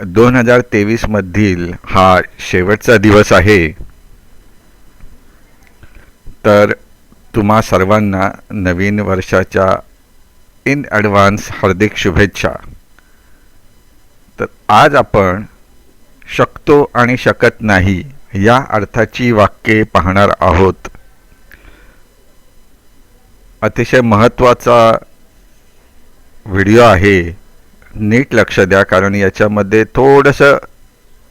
दोन हजार तेवीसमधील हा शेवटचा दिवस आहे. तर तुम्हा सर्वांना नवीन वर्षाच्या इन ॲडव्हान्स हार्दिक शुभेच्छा. तर आज आपण शकतो आणि शकत नाही या अर्थाची वाक्ये पाहणार आहोत. अतिशय महत्त्वाचा व्हिडिओ आहे. नीट लक्ष द्या कारण याच्यामध्ये थोडंसं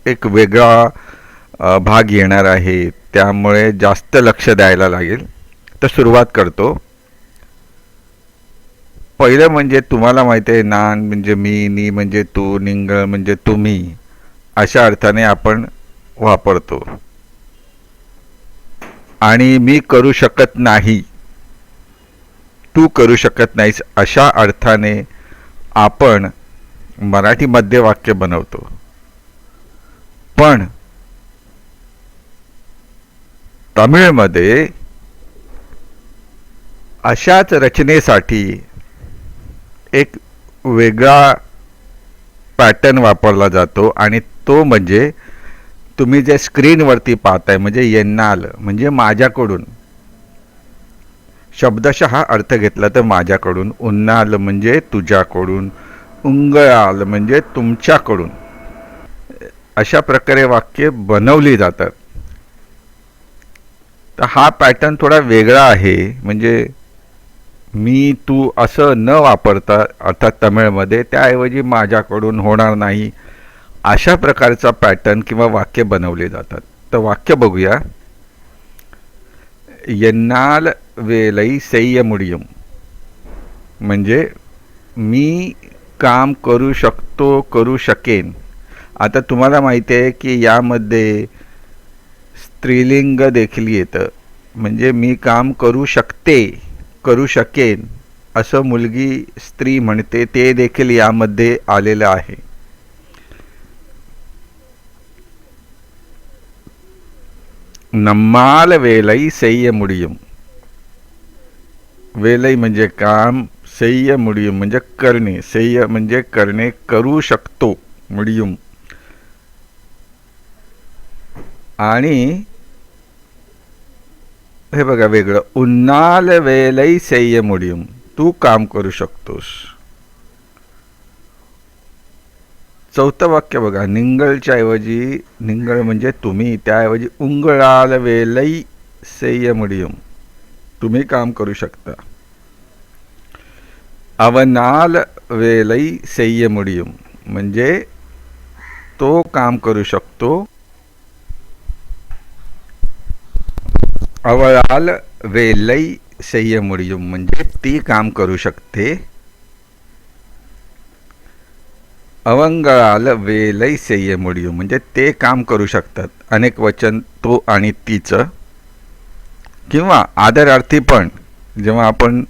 एक वेगळा भाग येणार आहे. त्यामुळे जास्त लक्ष द्यायला लागेल. तर सुरुवात करतो. पहिलं म्हणजे तुम्हाला माहिती आहे नान म्हणजे मी नी म्हणजे तू निंगळ म्हणजे तुम्ही अशा अर्थाने आपण वापरतो. आणि मी करू शकत नाही. तू करू शकत नाहीस अशा अर्थाने आपण मराठीमध्ये वाक्य बनवतो. पण तमिळमध्ये अशाच रचनेसाठी एक वेगळा पॅटर्न वापरला जातो आणि तो म्हणजे तुम्ही जे स्क्रीनवरती पाहताय म्हणजे येन्नाल म्हणजे माझ्याकडून. शब्दशः अर्थ घेतला तर माझ्याकडून उन्नाल म्हणजे तुझ्याकडून उंगळाल म्हणजे तुमच्याकडून. अशा प्रकारे वाक्य बनवली जातात. तर हा पॅटर्न थोडा वेगळा आहे. म्हणजे मी तू असं न वापरता अर्थात तमिळमध्ये त्याऐवजी माझ्याकडून होणार नाही अशा प्रकारचा पॅटर्न किंवा वाक्य बनवले जातात. तर वाक्य बघूया. यन्नाल वेलई सेय्य मुडियम म्हणजे मी काम करू शकतो करू शकेन. आता तुम्हाला माहिती आहे की यामध्ये स्त्रीलिंग देखील येतं. म्हणजे मी काम करू शकते करू शकेन असं मुलगी स्त्री म्हणते ते देखील यामध्ये आलेलं आहे. नम्माल वेलई सेय्य मुडियम वेलई म्हणजे काम सेय्य मुडियम म्हणजे करणे. सेय्य म्हणजे करणे करू शकतो मुडियम. आणि हे बघा वेगळं. उन्नाल वेलई सेय्य मुडियम. तू काम करू शकतोस. चौथं वाक्य बघा. निंगळच्या ऐवजी निंगळ म्हणजे तुम्ही. त्याऐवजी उंगळाल वेलई सेय्य मुडियम. तुम्ही काम करू शकता. अवनाल वेलई सेय्य मुडियम म्हणजे तो काम करू शकतो. अवळाल वेलई सेय्य मुडियम म्हणजे ती काम करू शकते. अवंगळाल वेलई सेय्य मुडियम म्हणजे ते काम करू शकतात. अनेक वचन तो आणि तिचं. किंवा आदरार्थी पण जेव्हा आपण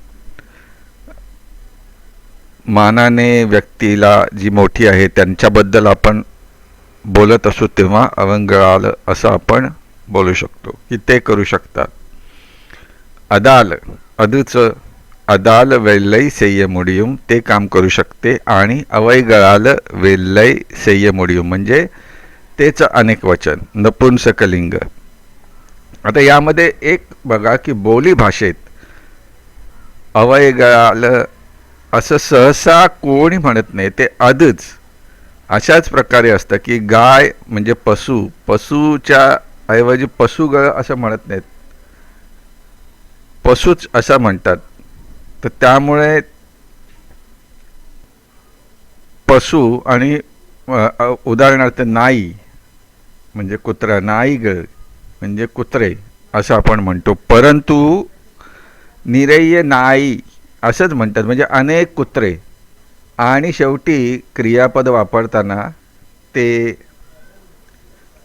मानाने व्यक्तीला जी मोठी आहे त्यांच्याबद्दल आपण बोलत असू तेव्हा अवंगळाल असं आपण बोलू शकतो की ते करू शकतात. अदाल अदूचं अदाल वेल्लई सेय्य मुडियम ते काम करू शकते आणि अवैगळाल वेल्लई सेय्य मुडियम म्हणजे तेच अनेक वचन नपुंसकलिंग. आता यामध्ये एक बघा की बोली भाषेत अवयगळाल असं सहसा कोणी म्हणत नाही ते आदच. अशाच प्रकारे असतं की गाय म्हणजे पशु पशुच्या ऐवजी पशुगळ असं म्हणत नाहीत. पशुच असं म्हणतात. तर त्यामुळे पशु आणि उदाहरणार्थ नाई म्हणजे कुत्रा नाई म्हणजे कुत्रे असं आपण म्हणतो. परंतु निरय्य नाई असंच म्हणतात. म्हणजे अनेक कुत्रे. आणि शेवटी क्रियापद वापरताना ते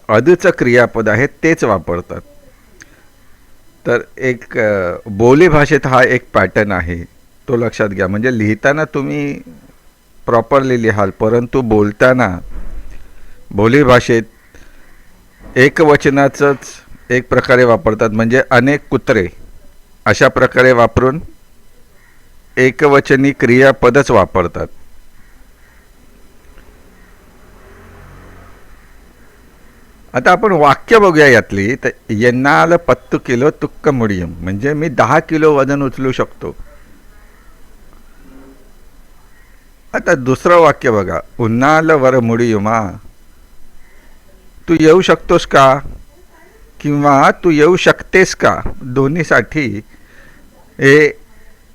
अदचं क्रियापद आहे तेच वापरतात. तर एक बोली भाषेत हा एक पॅटर्न आहे. तो लक्षात घ्या. म्हणजे लिहिताना तुम्ही प्रॉपरली लिहाल परंतु बोलताना बोली भाषेत एकवचनाचंच एक प्रकारे वापरतात. म्हणजे अनेक कुत्रे. अशा प्रकारे वापरून एकवचनी क्रियापदच वापरतात. आता आपण वाक्य बघूया यातली. तर येणाल पत्तू किलो तुक्क मुडियम. म्हणजे मी दहा किलो वजन उचलू शकतो. आता दुसरं वाक्य बघा. उन्हाल वर मुडियुमा. तू येऊ शकतोस का? किंवा तू येऊ शकतेस का? दोन्हीसाठी हे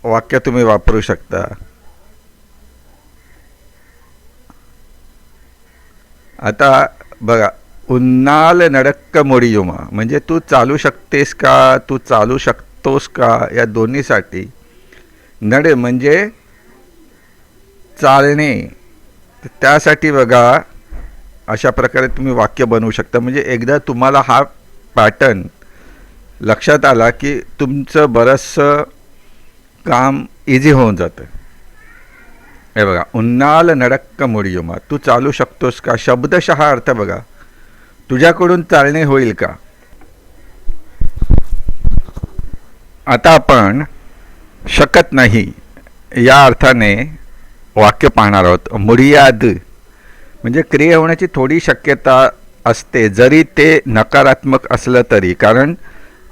वाक्य तुम्ही वापरू शकता. आता बघा उन्नाल नडक्क मोडियुमा म्हणजे तू चालू शकतेस का? तू चालू शकतोस का? या दोन्हीसाठी नड म्हणजे चालणे. त्यासाठी बघा अशा प्रकारे तुम्ही वाक्य बनवू शकता. म्हणजे एकदा तुम्हाला हा पॅटर्न लक्षात आला की तुमचं बरंचसं काम इझी होऊन जातं. हे बघा उन्नाल नडक्क मुडियुमा तू चालू शकतोस का? शब्दशः अर्थ बघा. तुझ्याकडून चालणे होईल का? आता आपण शकत नाही या अर्थाने वाक्य पाहणार आहोत. मुडियाद म्हणजे क्रिया होण्याची थोडी शक्यता असते. जरी ते नकारात्मक असलं तरी कारण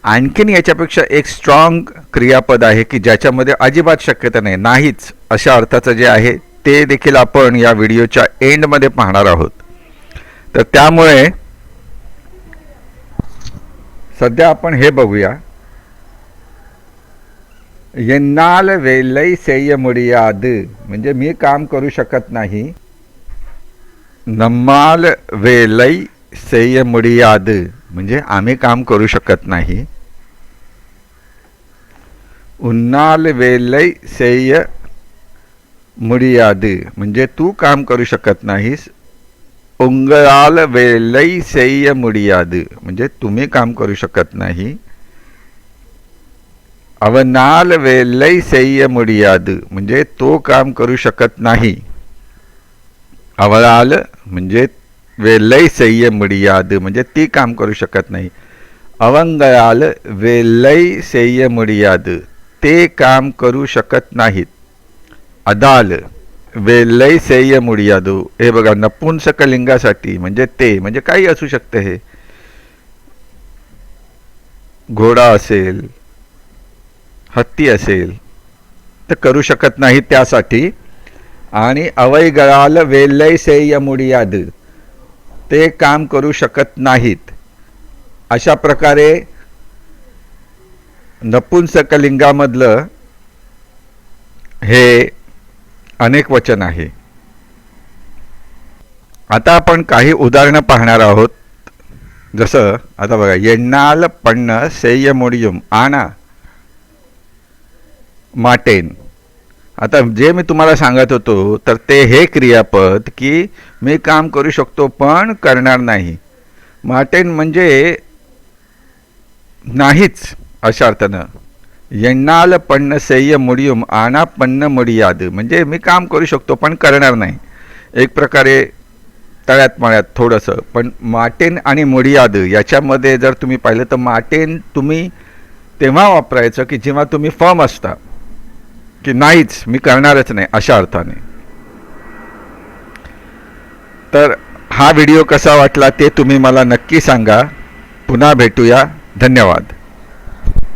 आणखीन याच्यापेक्षा एक स्ट्रॉंग क्रियापद आहे की ज्याच्यामध्ये अजिबात शक्यता नाही नाहीच अशा अर्थाचं जे आहे ते देखील आपण या व्हिडिओच्या एंडमध्ये पाहणार आहोत. तर त्यामुळे सध्या आपण हे बघूया. येन्नाल वेलई सेय मुडियाद म्हणजे मी काम करू शकत नाही. नम्माल वेलई सेय मुडियाद. म्हणजे आम्ही काम करू शकत नाही. उन्नाल वेलय सेय मुडियाद. म्हणजे तू काम करू शकत नाहीस. उंगळाल वेलई सेय मुडियाद. म्हणजे तुम्ही काम करू शकत नाही. अवनाल वेलई सेय मुडियाद. म्हणजे तो काम करू शकत नाही. अवळाल म्हणजे वेलई सय्य मुडियाद म्हणजे ती काम करू शकत नाही. अवंगळाल वेलई सय्य मुडियाद ते काम करू शकत नाहीत. अदाल वेलई सय्य मुडियादू हे बघा नपुंसकलिंगासाठी म्हणजे ते म्हणजे काही असू शकते हे. घोडा असेल हत्ती असेल तर करू शकत नाही त्यासाठी. आणि अवयगळाल वेलय सेय मुडियाद ते काम करू शकत नाहीत. अशा प्रकारे नपुंसकलिंगामधलं हे अनेक वचन आहे. आता आपण काही उदाहरणं पाहणार आहोत. जसं आता बघा येण्णाल पण्ण सेय मुडियुम आणा माटेन. आता जे मी तुम्हाला सांगत होतो तर ते हे क्रियापद की मी काम करू शकतो पण करणार नाही. माटेन म्हणजे नाहीच अशा अर्थानं. येण्णाल पण्ण सेय मुडियुम आणा पन्न मुडियाद. म्हणजे मी काम करू शकतो पण करणार नाही. एक प्रकारे तळ्यात मळ्यात थोडंसं. पण माटेन आणि मुडियाद याच्यामध्ये जर तुम्ही पाहिलं तर माटेन तुम्ही तेव्हा वापरायचं की जेव्हा तुम्ही फर्म असता. की नाहीच मी करणारच नाही अशा अर्थाने. तर हा व्हिडिओ कसा वाटला ते तुम्ही मला नक्की सांगा. पुन्हा भेटूया. धन्यवाद.